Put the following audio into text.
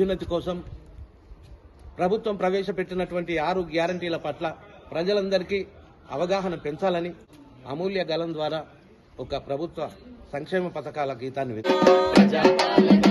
అభ్యున్నతి కోసం ప్రభుత్వం ప్రవేశపెట్టినటువంటి ఆరు గ్యారంటీల పట్ల ప్రజలందరికీ అవగాహన పెంచాలని అమూల్య గలం ద్వారా ఒక ప్రభుత్వ సంక్షేమ పథకాల గీతాన్ని